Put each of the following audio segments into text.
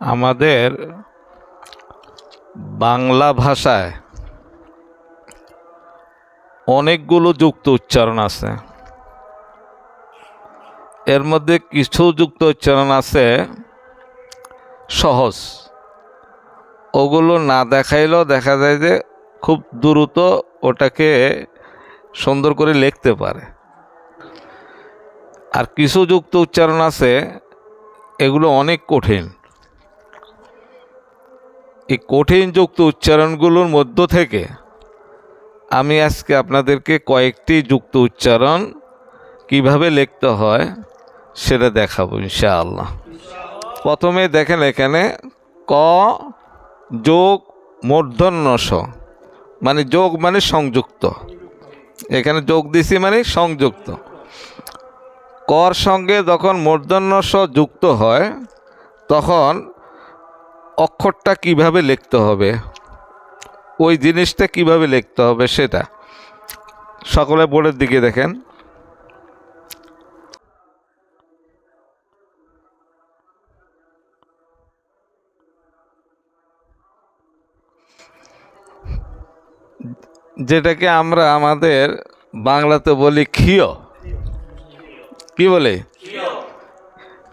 আমাদের বাংলা ভাষায় অনেকগুলো যুক্ত উচ্চারণ আছে। এর মধ্যে কিছু যুক্ত উচ্চারণ আছে সহজ। ওগুলো না দেখাইলেও দেখা যায় যে খুব দ্রুত ওটাকে সুন্দর করে লিখতে পারে। আর কিছু যুক্ত উচ্চারণ আছে, এগুলো অনেক কঠিন। এই কঠিন যুক্ত উচ্চারণগুলোর মধ্য থেকে আমি আজকে আপনাদেরকে কয়েকটি যুক্ত উচ্চারণ কীভাবে লিখতে হয় সেটা দেখাবো ইনশাআল্লাহ। প্রথমে দেখেন এখানে ক যোগ মূর্ধন্য স মানে যোগ মানে সংযুক্ত। এখানে যোগ দিছি মানে সংযুক্ত। কর সঙ্গে যখন মূর্ধন্য স যুক্ত হয়, তখন অক্ষরটা কীভাবে লিখতে হবে? ওই জিনিসটা কীভাবে লিখতে হবে সেটা। সকলে বোর্ডের দিকে দেখেন। যেটাকে আমরা আমাদের বাংলাতে বলি ক্ষীয়। কি বলে?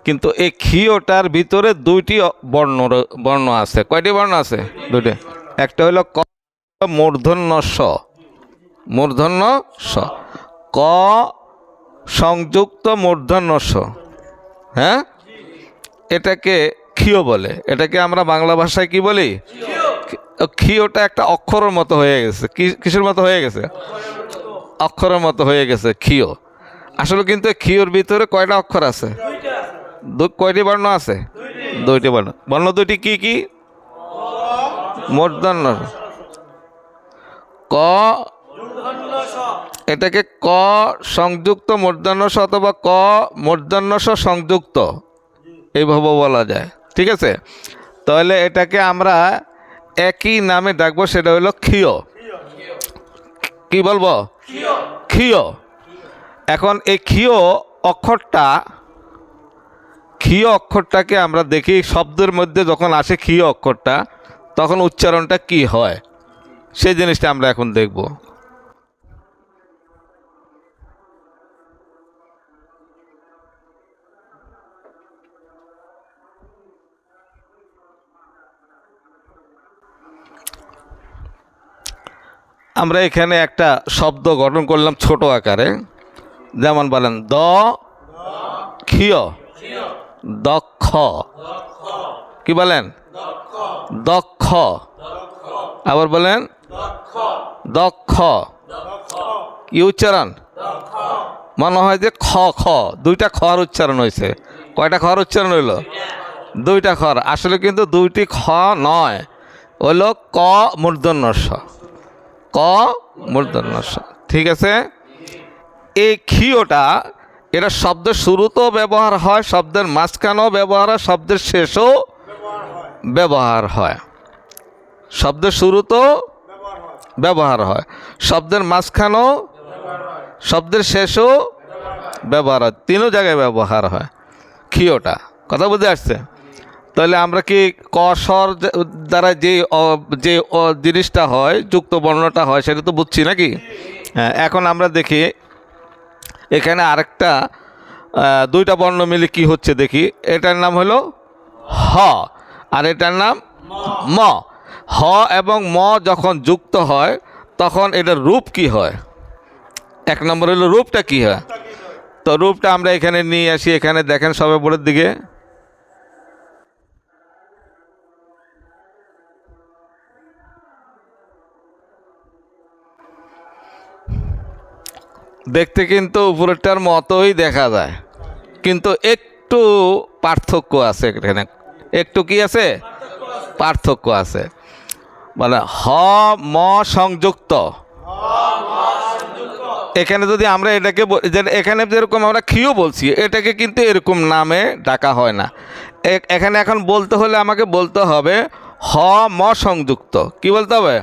কিন্তু এই ক্ষীয়টার ভিতরে দুইটি বর্ণ বর্ণ আছে। কয়টি বর্ণ আছে? দুইটি। একটা হলো ক মূর্ধন্য স মূর্ধন্য স ক সংযুক্ত মূর্ধন্য স হ্যাঁ? এটাকে ক্ষীয় বলে। এটাকে আমরা বাংলা ভাষায় কি বলি? ক্ষীয়টা একটা অক্ষরের মতো হয়ে গেছে। কিসের মতো হয়ে গেছে? অক্ষরের মতো হয়ে গেছে ক্ষীয়। আসলে কিন্তু ক্ষীয়র ভিতরে কয়টা অক্ষর আছে? কয়টি বর্ণ আছে? দুইটি। বর্ণ। বর্ণ দুইটি কি কি? মূর্ধন্য। ক এটাকে ক সংযুক্ত মূর্ধন্য স অথবা ক মূর্ধন্য স সংযুক্ত। এইভাবে বলা যায়। ঠিক আছে? তাহলে এটাকে আমরা একই নামে ডাকবো সেটা হলো ক্ষীয়। কি বলব? ক্ষীয়। এখন এই ক্ষীয় অক্ষরটা ক্ষীয় অক্ষরটাকে আমরা দেখি শব্দের মধ্যে যখন আসে ক্ষীয় অক্ষরটা, তখন উচ্চারণটা কি হয়? সেই জিনিসটা আমরা এখন দেখব। আমরা এখানে একটা শব্দ গঠন করলাম ছোট আকারে। যেমন বলেন দ, ক্ষীয়। দক্ষ। কি বলেন? দক্ষ। আবার বলেন, দক্ষ। কি উচ্চারণ? মনে হয় যে খ খ। দুইটা খর উচ্চারণ হয়েছে। কয়টা খর উচ্চারণ হইল? দুইটা খর। আসলে কিন্তু দুইটি খ নয়। হইল ক মূর্ধন্য স ক মূর্ধন্য স ঠিক আছে? এই ক্ষীয়টা এটা শব্দের শুরুতেও ব্যবহার হয়, শব্দের মাঝখানেও ব্যবহার হয়, শব্দের শেষেও ব্যবহার হয়। শব্দের শুরুতেও ব্যবহার হয়, শব্দের মাঝখানেও শব্দের শেষও ব্যবহার হয়। তিনও জায়গায় ব্যবহার হয়। ক্ষীয়টা, কথা বুঝতে আসছে? তাহলে আমরা কি ক স্বর দ্বারা যে যে জিনিসটা হয়, যুক্ত বর্ণটা হয়, সেটা তো বুঝছি নাকি? হ্যাঁ এখন আমরা দেখি এখানে আরেকটা দুইটা বর্ণ মিলে কি হচ্ছে দেখি। এটার নাম হলো হ, আর এটার নাম ম। হ এবং ম যখন যুক্ত হয়, তখন এটার রূপ কি হয়? এক নম্বর হলো রূপটা কি হয়? তো রূপটা আমরা এখানে নিয়ে আসি, এখানে দেখেন সবে বোর্ডের দিকে। দেখতে কিন্তু উপরেরটার মতোই দেখা যায়। কিন্তু একটু পার্থক্য আছে এখানে। একটু কি আছে? পার্থক্য আছে। মানে হ, ম সংযুক্ত। এখানে যদি আমরা এটাকে এখানে যেরকম আমরা ক্ষীয় বলছি, এটাকে কিন্তু এরকম নামে ডাকা হয় না। এখানে এখন বলতে হলে আমাকে বলতে হবে, হ, ম সংযুক্ত। কি বলতে হবে?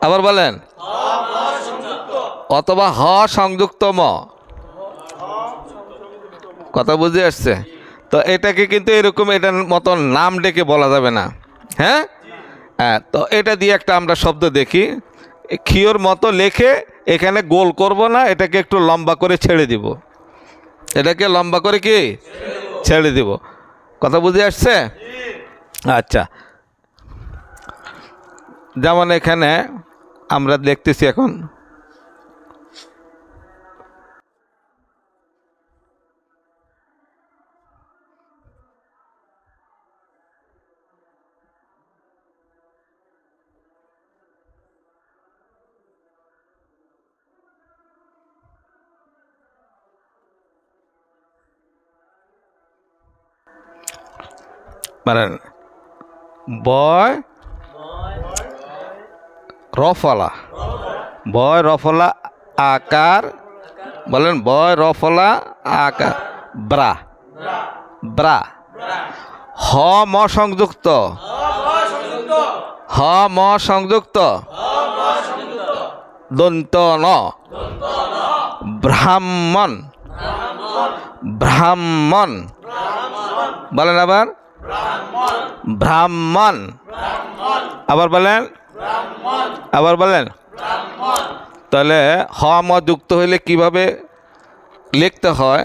আবার বলেন। অথবা হ সংযুক্ত ম। কথা বুঝে আসছে? তো এটাকে কিন্তু এরকম এটার মতন নাম ডেকে বলা যাবে না। হ্যাঁ? হ্যাঁ তো এটা দিয়ে একটা আমরা শব্দ দেখি। ক্ষীয়র মতো লেখে এখানে গোল করব না, এটাকে একটু লম্বা করে ছেড়ে দিব। এটাকে লম্বা করে কি? ছেড়ে দিব। কথা বুঝে আসছে? আচ্ছা। যেমন এখানে আমরা দেখতেছি এখন মানে বয়। রফলা। বয়, রফলা, আকার। বলেন, বয়, রফলা, আকার। ব্রা। ব্রা। হ, ম সংযুক্ত। হ, ম সংযুক্ত। দন্ত ন। ব্রাহ্মণ। ব্রাহ্মণ। বলেন আবার। ব্রাহ্মণ। আবার বলেন। আবার বলেন। তাহলে হ ম যুক্ত হইলে কীভাবে লিখতে হয়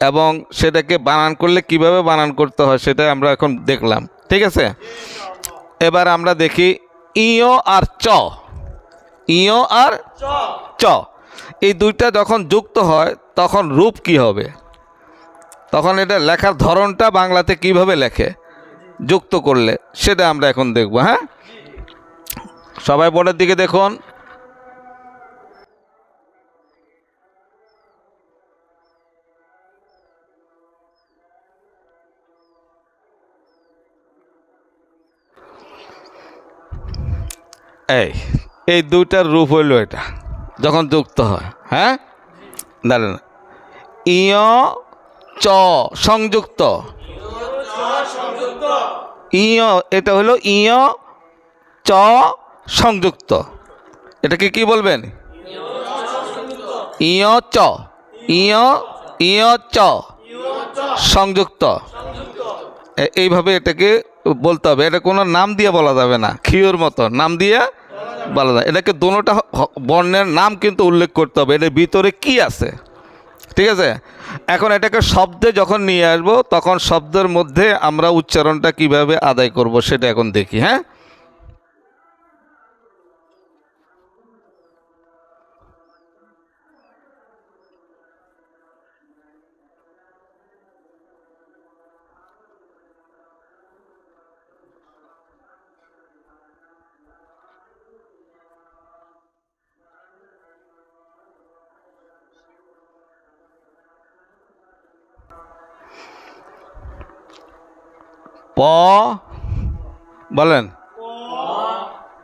এবং সেটাকে বানান করলে কীভাবে বানান করতে হয় সেটা আমরা এখন দেখলাম। ঠিক আছে? এবার আমরা দেখি ইও আর চ। ইও আর চ। এই দুইটা যখন যুক্ত হয় তখন রূপ কি হবে? তখন এটা লেখার ধরনটা বাংলাতে কীভাবে লেখে? যুক্ত করলে, সেটা আমরা এখন দেখব হ্যাঁ? সবাই বোর্ডের দিকে দেখুন। এই এই দুইটার রূপ হইল এটা, যখন যুক্ত হয় হ্যাঁ? দাঁড়ান। ইয় চ সংযুক্ত। ইয়, এটা হলো ইয়, চ সংযুক্ত। এটাকে কি বলবেন? ইয় চ। ইয় ইয় চ। সংযুক্ত। এইভাবে এটাকে বলতে হবে। এটা কোনো নাম দিয়ে বলা যাবে না। খিওর মতো। নাম দিয়ে বলা যায়। এটাকে দোনোটা বর্ণের নাম কিন্তু উল্লেখ করতে হবে। এটার ভিতরে কি আছে? ঠিক আছে? এখন এটাকে শব্দে যখন নিয়ে আসব, তখন শব্দের মধ্যে আমরা উচ্চারণটা কীভাবে আদায় করব সেটা এখন দেখি হ্যাঁ? প বলেন।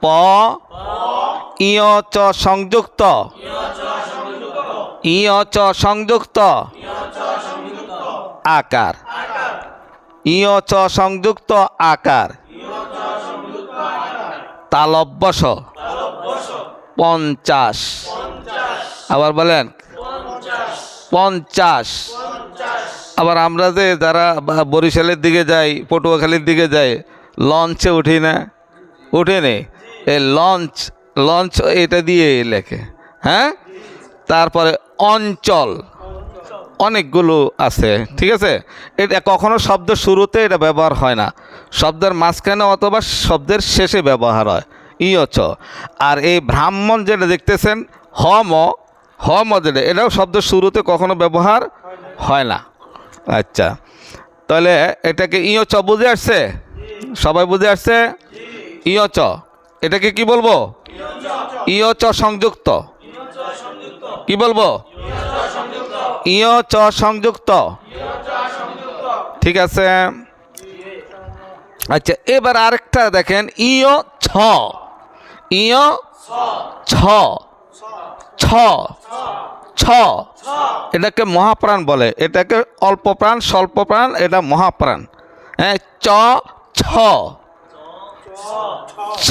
প ইয় চ সংযুক্ত। ইয় চ সংযুক্ত। আকার। ইয় চ সংযুক্ত আকার। তালব্যস পঞ্চাশ। আবার বলেন। পঞ্চাশ। আবার আমরা যে যারা বরিশালের দিকে যাই, পটুয়াখালীর দিকে যাই লঞ্চে উঠি না? উঠে নে। এই লঞ্চ লঞ্চ এটা দিয়ে লেখে হ্যাঁ? তারপরে অঞ্চল, অনেকগুলো আছে, ঠিক আছে? এটা কখনো শব্দের শুরুতে এটা ব্যবহার হয় না। শব্দের মাঝখানে অথবা শব্দের শেষে ব্যবহার হয়। ইয়চ আর এই ব্রাহ্মণ যেটা দেখতেছেন, হম হম যেটা, এটাও শব্দের শুরুতে কখনো ব্যবহার হয় না। আচ্ছা। তাহলে এটাকে ইয় চ বুঝে আসছে? সবাই বুঝে আসছে? ইয় চ। এটাকে কি বলব? ইয় চ সংযুক্ত। কি বলব? ইয় চ সংযুক্ত। ঠিক আছে। আচ্ছা এবার আরেকটা দেখেন। ইয় ছ। ইয় ছ। ছ। ছ। এটাকে মহাপ্রাণ বলে। এটাকে অল্প প্রাণ, স্বল্প প্রাণ, এটা মহাপ্রাণ। হ্যাঁ চ, ছ। ছ।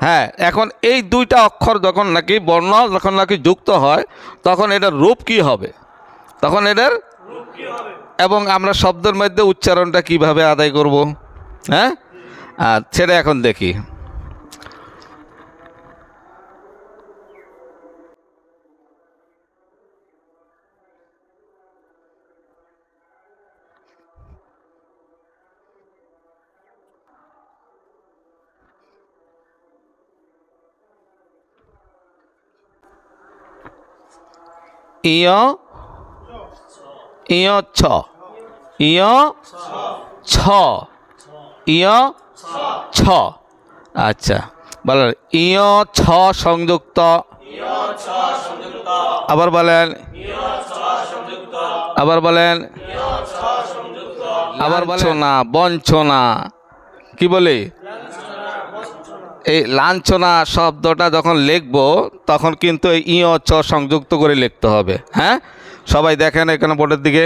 হ্যাঁ এখন এই দুইটা অক্ষর যখন নাকি বর্ণ, যখন নাকি যুক্ত হয়, তখন এটার রূপ কি হবে? তখন এটার এবং আমরা শব্দের মধ্যে উচ্চারণটা কীভাবে আদায় করব? হ্যাঁ? আর সেটা এখন দেখি। ইয় ইয় ছ। ইয় ছ। ইয় ছ। আচ্ছা বলেন, ইয় ছ সংযুক্ত। আবার বলেন আবার বলেন, আবার বঞ্চনা বঞ্চনা। কি বলি? এই লাঞ্ছনা শব্দটা যখন লিখব, তখন কিন্তু এই ই অ চ সংযুক্ত করে লিখতে হবে হ্যাঁ? সবাই দেখেন এখানে বোর্ডের দিকে।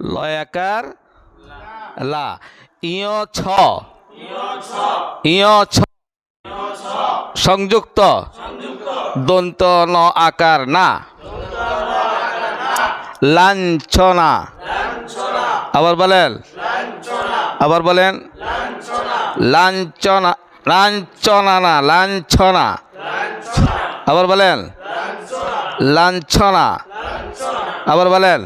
লয়াকার লা। ইয় ছ। ইয় ছ। সংযুক্ত। দন্ত ন আকার না। লাঞ্ছনা। আবার বলেন। আবার বলেন। লাঞ্ছনা। লাঞ্ছনা না, লাঞ্ছনা। আবার বলেন। লাঞ্ছনা। আবার বলেন।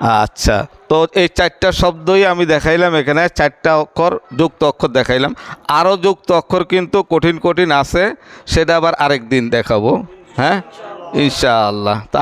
আচ্ছা তো এই চারটা শব্দই আমি দেখাইলাম এখানে, চারটা অক্ষর, যুক্ত অক্ষর দেখাইলাম। আরও যুক্ত অক্ষর কিন্তু কঠিন কঠিন আছে, সেটা আবার আরেক দিন দেখাবো হ্যাঁ? ইনশাআল্লাহ। তা